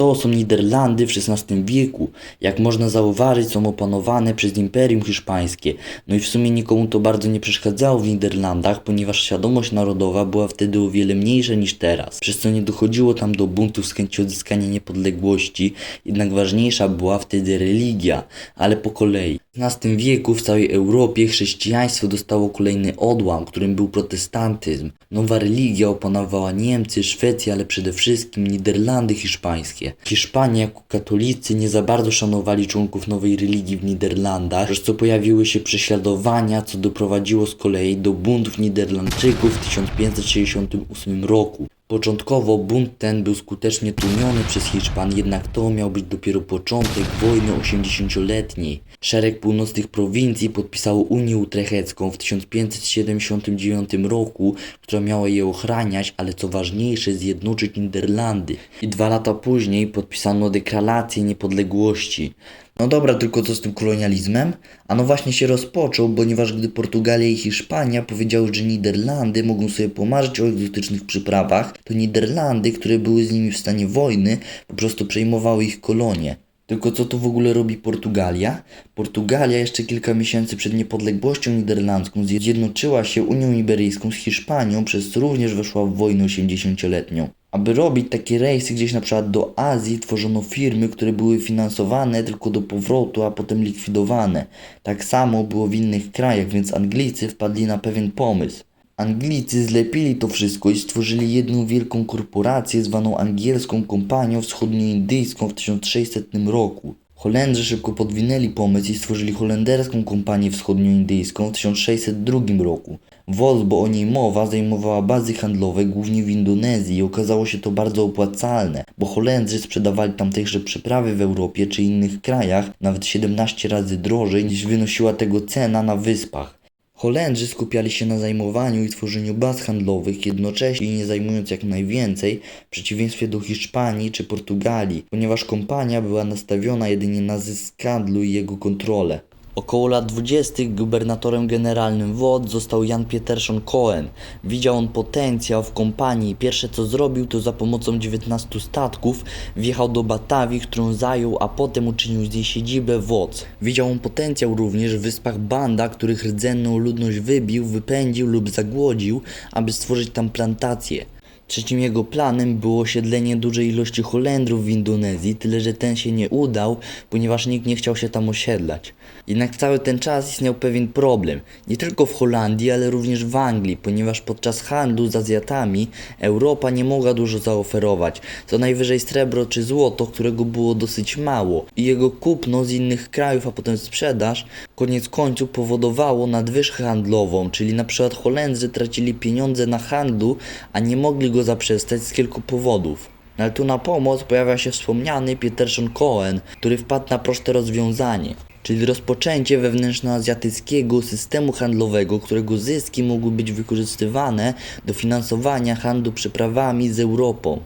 to są Niderlandy w XVI wieku. Jak można zauważyć, są opanowane przez Imperium Hiszpańskie. No i w sumie nikomu to bardzo nie przeszkadzało w Niderlandach, ponieważ świadomość narodowa była wtedy o wiele mniejsza niż teraz, przez co nie dochodziło tam do buntów z chęci odzyskania niepodległości, jednak ważniejsza była wtedy religia, ale po kolei. W XVI wieku w całej Europie chrześcijaństwo dostało kolejny odłam, którym był protestantyzm. Nowa religia opanowała Niemcy, Szwecję, ale przede wszystkim Niderlandy hiszpańskie. Hiszpanie jako katolicy nie za bardzo szanowali członków nowej religii w Niderlandach, przez co pojawiły się prześladowania, co doprowadziło z kolei do buntów Niderlandczyków w 1568 roku. Początkowo bunt ten był skutecznie tłumiony przez Hiszpan, jednak to miał być dopiero początek wojny 80-letniej. Szereg północnych prowincji podpisało Unię Utrechecką w 1579 roku, która miała je ochraniać, ale co ważniejsze zjednoczyć Niderlandy. I dwa lata później podpisano deklarację niepodległości. No dobra, tylko co z tym kolonializmem? A no właśnie się rozpoczął, ponieważ gdy Portugalia i Hiszpania powiedziały, że Niderlandy mogą sobie pomarzyć o egzotycznych przyprawach, to Niderlandy, które były z nimi w stanie wojny, po prostu przejmowały ich kolonie. Tylko co tu w ogóle robi Portugalia? Portugalia jeszcze kilka miesięcy przed niepodległością niderlandzką zjednoczyła się Unią Iberyjską z Hiszpanią, przez co również weszła w wojnę 80-letnią. Aby robić takie rejsy gdzieś na przykład do Azji, tworzono firmy, które były finansowane tylko do powrotu, a potem likwidowane. Tak samo było w innych krajach, więc Anglicy wpadli na pewien pomysł. Anglicy zlepili to wszystko i stworzyli jedną wielką korporację zwaną Angielską Kompanią Wschodnioindyjską w 1600 roku. Holendrzy szybko podwinęli pomysł i stworzyli Holenderską Kompanię Wschodnioindyjską w 1602 roku. WOZ, bo o niej mowa, zajmowała bazy handlowe głównie w Indonezji i okazało się to bardzo opłacalne, bo Holendrzy sprzedawali tamtejsze przyprawy w Europie czy innych krajach nawet 17 razy drożej niż wynosiła tego cena na wyspach. Holendrzy skupiali się na zajmowaniu i tworzeniu baz handlowych, jednocześnie nie zajmując jak najwięcej, w przeciwieństwie do Hiszpanii czy Portugalii, ponieważ kompania była nastawiona jedynie na zysk handlu i jego kontrolę. Około lat 20. gubernatorem generalnym WOD został Jan Pieterson Cohen. Widział on potencjał w kompanii pierwsze co zrobił to za pomocą 19 statków wjechał do Batawii, którą zajął, a potem uczynił z niej siedzibę WOC. Widział on potencjał również w wyspach Banda, których rdzenną ludność wybił, wypędził lub zagłodził, aby stworzyć tam plantacje. Trzecim jego planem było osiedlenie dużej ilości Holendrów w Indonezji, tyle że ten się nie udał, ponieważ nikt nie chciał się tam osiedlać. Jednak cały ten czas istniał pewien problem, nie tylko w Holandii, ale również w Anglii, ponieważ podczas handlu z Azjatami Europa nie mogła dużo zaoferować, co najwyżej srebro czy złoto, którego było dosyć mało i jego kupno z innych krajów, a potem sprzedaż, koniec końców powodowało nadwyżkę handlową, czyli na przykład Holendrzy tracili pieniądze na handlu, a nie mogli go zaprzestać z kilku powodów. Ale tu na pomoc pojawia się wspomniany Peterson Cohen, który wpadł na proste rozwiązanie, czyli rozpoczęcie wewnętrznoazjatyckiego systemu handlowego, którego zyski mogły być wykorzystywane do finansowania handlu przyprawami z Europą.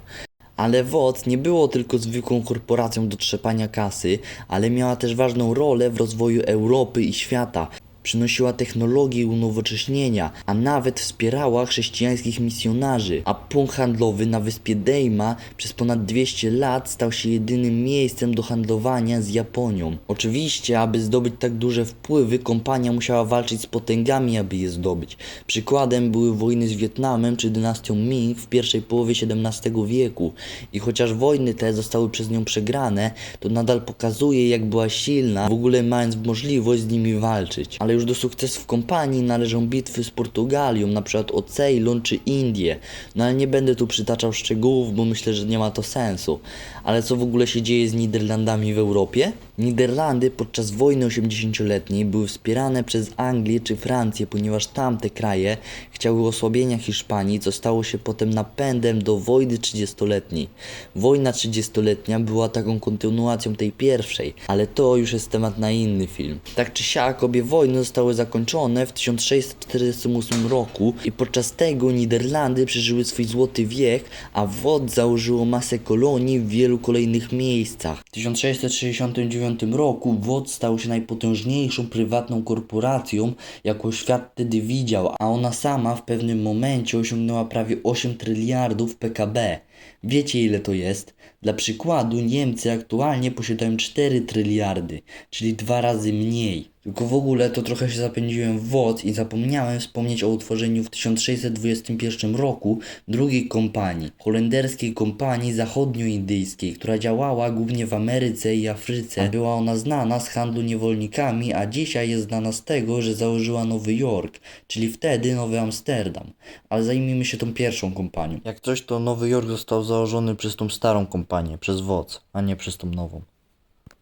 Ale WOC nie było tylko zwykłą korporacją do trzepania kasy, ale miała też ważną rolę w rozwoju Europy i świata. Przynosiła technologię unowocześnienia, a nawet wspierała chrześcijańskich misjonarzy. A punkt handlowy na wyspie Deima przez ponad 200 lat stał się jedynym miejscem do handlowania z Japonią. Oczywiście, aby zdobyć tak duże wpływy, kompania musiała walczyć z potęgami, aby je zdobyć. Przykładem były wojny z Wietnamem czy dynastią Ming w pierwszej połowie XVII wieku. I chociaż wojny te zostały przez nią przegrane, to nadal pokazuje, jak była silna, w ogóle mając możliwość z nimi walczyć. Ale już do sukcesów kompanii należą bitwy z Portugalią, na przykład o Ceylon czy Indie. No ale nie będę tu przytaczał szczegółów, bo myślę, że nie ma to sensu. Ale co w ogóle się dzieje z Niderlandami w Europie? Niderlandy podczas wojny 80-letniej były wspierane przez Anglię czy Francję, ponieważ tamte kraje chciały osłabienia Hiszpanii, co stało się potem napędem do wojny 30-letniej. Wojna 30-letnia była taką kontynuacją tej pierwszej, ale to już jest temat na inny film. Tak czy siak, obie wojny zostały zakończone w 1648 roku i podczas tego Niderlandy przeżyły swój złoty wiek, a WOT założyło masę kolonii w wielu kolejnych miejscach. W 1669 roku WOT stał się najpotężniejszą prywatną korporacją, jaką świat wtedy widział, a ona sama w pewnym momencie osiągnęła prawie 8 tryliardów PKB. Wiecie ile to jest? Dla przykładu Niemcy aktualnie posiadają 4 tryliardy, czyli dwa razy mniej. Tylko w ogóle to trochę się zapędziłem w WOC i zapomniałem wspomnieć o utworzeniu w 1621 roku drugiej kompanii, holenderskiej kompanii zachodnioindyjskiej, która działała głównie w Ameryce i Afryce. Była ona znana z handlu niewolnikami, a dzisiaj jest znana z tego, że założyła Nowy Jork, czyli wtedy Nowy Amsterdam. Ale zajmijmy się tą pierwszą kompanią. Jak coś, to Nowy Jork został założony przez tą starą kompanię, przez WOC, a nie przez tą nową.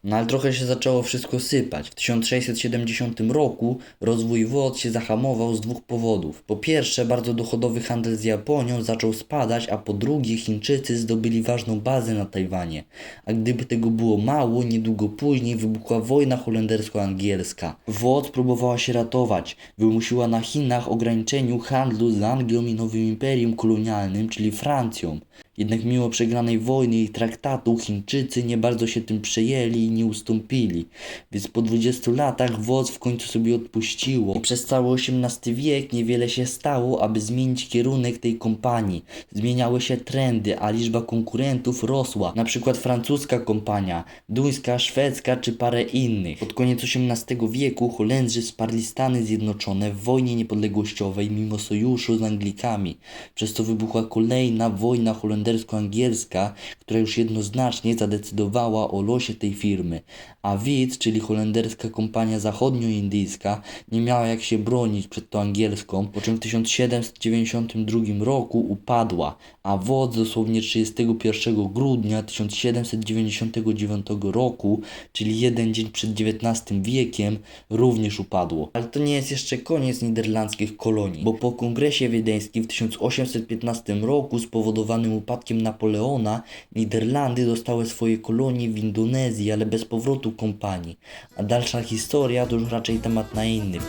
No ale trochę się zaczęło wszystko sypać. W 1670 roku rozwój WOD się zahamował z dwóch powodów. Po pierwsze, bardzo dochodowy handel z Japonią zaczął spadać, a po drugie, Chińczycy zdobyli ważną bazę na Tajwanie. A gdyby tego było mało, niedługo później wybuchła wojna holendersko-angielska. WOD próbowała się ratować. Wymusiła na Chinach ograniczeniu handlu z Anglią i nowym imperium kolonialnym, czyli Francją. Jednak mimo przegranej wojny i traktatu Chińczycy nie bardzo się tym przejęli i nie ustąpili, więc po 20 latach wodz w końcu sobie odpuściło i przez cały XVIII wiek niewiele się stało, aby zmienić kierunek tej kompanii. Zmieniały się trendy, a liczba konkurentów rosła, na przykład francuska kompania, duńska, szwedzka czy parę innych. Pod koniec XVIII wieku Holendrzy wsparli Stany Zjednoczone w wojnie niepodległościowej mimo sojuszu z Anglikami, przez co wybuchła kolejna wojna holendersko-angielska, która już jednoznacznie zadecydowała o losie tej firmy, a WIC, czyli holenderska kompania zachodnioindyjska, nie miała jak się bronić przed tą angielską, po czym w 1792 roku upadła, a WOD dosłownie 31 grudnia 1799 roku, czyli jeden dzień przed XIX wiekiem, również upadło. Ale to nie jest jeszcze koniec niderlandzkich kolonii, bo po kongresie wiedeńskim w 1815 roku spowodowanym upadkiem Napoleona, Niderlandy dostały swoje kolonie w Indonezji, ale bez powrotu kompanii. A dalsza historia to już raczej temat na inny.